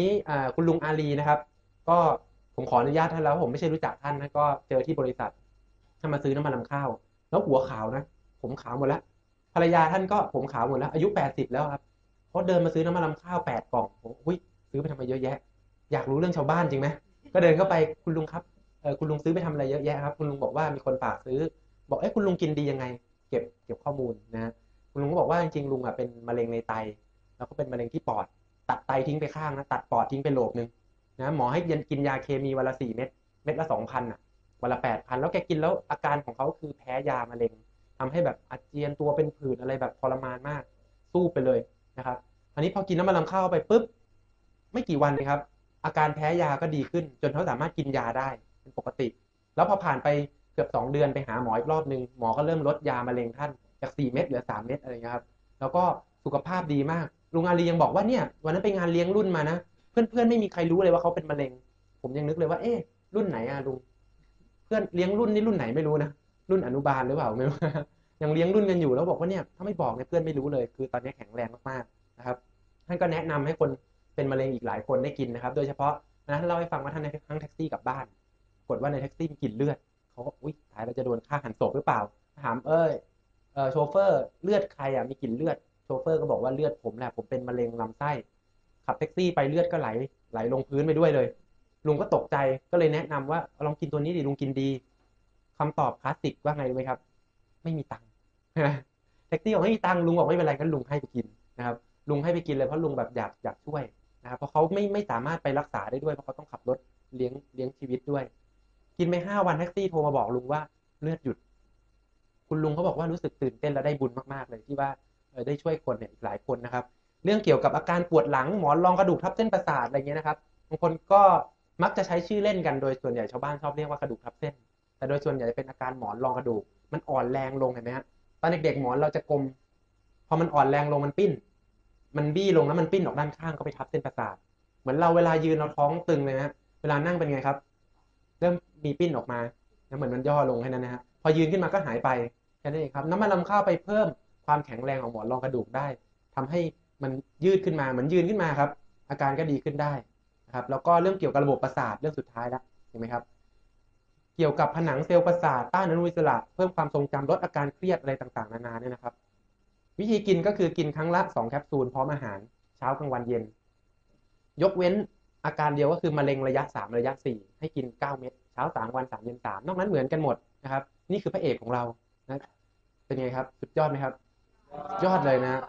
นี้คุณลุงอาลีนะครับ ก็ผมขออนุญาตท่านแล้ว ผมไม่ใช่รู้จักท่านนะก็เจอที่บริษัทท่านมาซื้อน้ำมันลำข้าว แล้วหัวขาวนะ ผมขาวหมดแล้วภรรยาท่านก็ผมขาวหมดแล้ว อายุแปดสิบแล้วครับเขาเดินมาซื้อน้ำมันลำข้าวแปดกล่องผมอุ้ยซื้อไปทำไมเยอะแยะ อยากรู้เรื่องชาวบ้านจริงไหมก็เดินเข้าไปคุณลุงครับเออคุณลุงซื้อไปทำอะไรเยอะแยะครับ คุณลุงบอกว่ามีคนฝากซื้อ บอกเอ้คุณลุงกินดียังไง เก็บเก็บข้อมูลนะคุณลุงก็บอกว่าจริงๆลุงอะเป็นมะเร็งในไต แล้วก็เป็นมะเร็งที่ปอด ตัดไตทิ้งไปข้างนะตัดปอดทิ้งไปโหลกนึงนะหมอให้ยันกินยาเคมีวันละสี่เม็ดเม็ดละสองพันอะวันละแปดพันแล้วแกกินแล้วอาการของเขาคือแพ้ยามะเร็งทำให้แบบอาเจียนตัวเป็นผื่นอะไรแบบทรมานมาก สู้ไปเลยนะครับอันนี้พอกินน้ำมันลำข้าวไปปุ๊บไม่กี่วันเลยครับ อาการแพ้ยาก็ดีขึ้น จนเขาสามารถกินยาได้เป็นปกติ แล้วพอผ่านไปเกือบสองเดือนไปหาหมออีกรอบนึงหมอก็เริ่มลดยามะเร็งท่านจากสี่เม็ดเหลือสามเม็ดอะไรเงี้ยครับ แล้วก็สุขภาพดีมากลุงอาลียังบอกว่าเนี่ย วันนั้นไปงานเลี้ยงรุ่นมานะเพื่อนๆไม่มีใครรู้เลยว่าเขาเป็นมะเร็ง ผมยังนึกเลยว่า เอ๊ะรุ่นไหนอะลุงเพื่อนเลี้ยงรุ่นนี่รุ่นไหนไม่รู้นะรุ่นอนุบาลหรือเปล่าไม่รู้ยังเลี้ยงรุ่นกันอยู่แล้วบอกว่าเนี่ยถ้าไม่บอกเนี่ยเพื่อนไม่รู้เลย คือตอนนี้แข็งแรงมากๆนะครับท่านก็แนะนำให้คนเป็นมะเร็งอีกหลายคนได้กินนะครับ โดยเฉพาะนะท่านเล่าให้ฟังว่าท่านในทั้งแท็กซี่กลับบ้านกดว่าในแท็กซี่มีกลิ่นเลือดเขาก็อุ้ยตายเราจะโดนฆ่าหันศพหรือเปล่า ถามเอ้ย โชเฟอร์เลือดใครอะมีกลิ่นเลือดโชเฟอร์ก็บอกว่าเลือดผมแหละผมเป็นมะเร็งลำไส้ขับแท็กซี่ไปเลือดก็ไหลไหลลงพื้นไปด้วยเลย ลุงก็ตกใจก็เลยแนะนำว่าลองกินตัวนี้ดิลุงกินดีคำตอบคลาสสิกว่าไงรู้ไหมครับ ไม่มีตังค์แท็กซี่บอกไม่มีตังค์ลุงบอกไม่เป็นไรกันลุงให้ไปกินนะครับลุงให้ไปกินเลยเพราะลุงแบบอยากอยากช่วยนะครับเพราะเขาไม่ไม่สามารถไปรักษาได้ด้วยเพราะเขาต้องขับรถเลี้ยงเลี้ยงชีวิตด้วย กินไปห้าวันแท็กซี่โทรมาบอกลุงว่าเลือดหยุด คุณลุงเขาบอกว่ารู้สึกตื่นเต้นและได้บุญมากๆเลยที่ว่าได้ช่วยคนเนี่ยอีกหลายคนนะครับ เรื่องเกี่ยวกับอาการปวดหลังหมอนรองกระดูกทับเส้นประสาทอะไรเงี้ยนะครับบางคนก็มักจะใช้ชื่อเล่นกันโดยส่วนใหญ่ชาวบ้านชอบเรียกว่ากระดูกทับเส้น แต่โดยส่วนใหญ่เป็นอาการหมอนรองกระดูก มันอ่อนแรงลงเห็นไหมฮะตอนเด็กๆหมอนเราจะกลมพอมันอ่อนแรงลงมันปิ้น มันบี้ลงแล้วมันปิ้นออกด้านข้างก็ไปทับเส้นประสาท เหมือนเราเวลายืนเราท้องตึงเลยนะเวลานั่งเป็นไงครับ เริ่มมีปิ้นออกมาแล้วเหมือนมันย่อลงแค่นั้นนะฮะพ อยืนขึ้นมาก็หายไปแค่นั้นเองครับ น้ำมันลำข้าวไปเพิ่มความแข็งแรงของหมอนรองกระดูกได้ทำให้มันยืดขึ้นมาเหมือนยืนขึ้นมาครับ อาการก็ดีขึ้นได้นะครับ แล้วก็เรื่องเกี่ยวกับระบบประสาทเรื่องสุดท้ายแล้วเห็นไหมครับ เกี่ยวกับผนังเซลล์ประสาทต้านอนุมูลอิสระ เพิ่มความทรงจำลดอาการเครียดอะไรต่างๆ นานาเนี่ยนะครับ วิธีกินก็คือกินครั้งละ 2 แคปซูลพร้อมอาหารเช้ากลางวันเย็น ยกเว้นอาการเดียวก็คือมะเร็งระยะ 3 ระยะ 4 ให้กิน 9 เม็ดเช้า 3 วัน 3 เย็น 3 นอกนั้นเหมือนกันหมด นะครับ นี่คือพระเอกของเรานะเป็นไงครับ สุดยอดไหมครับ ยอดเลยนะ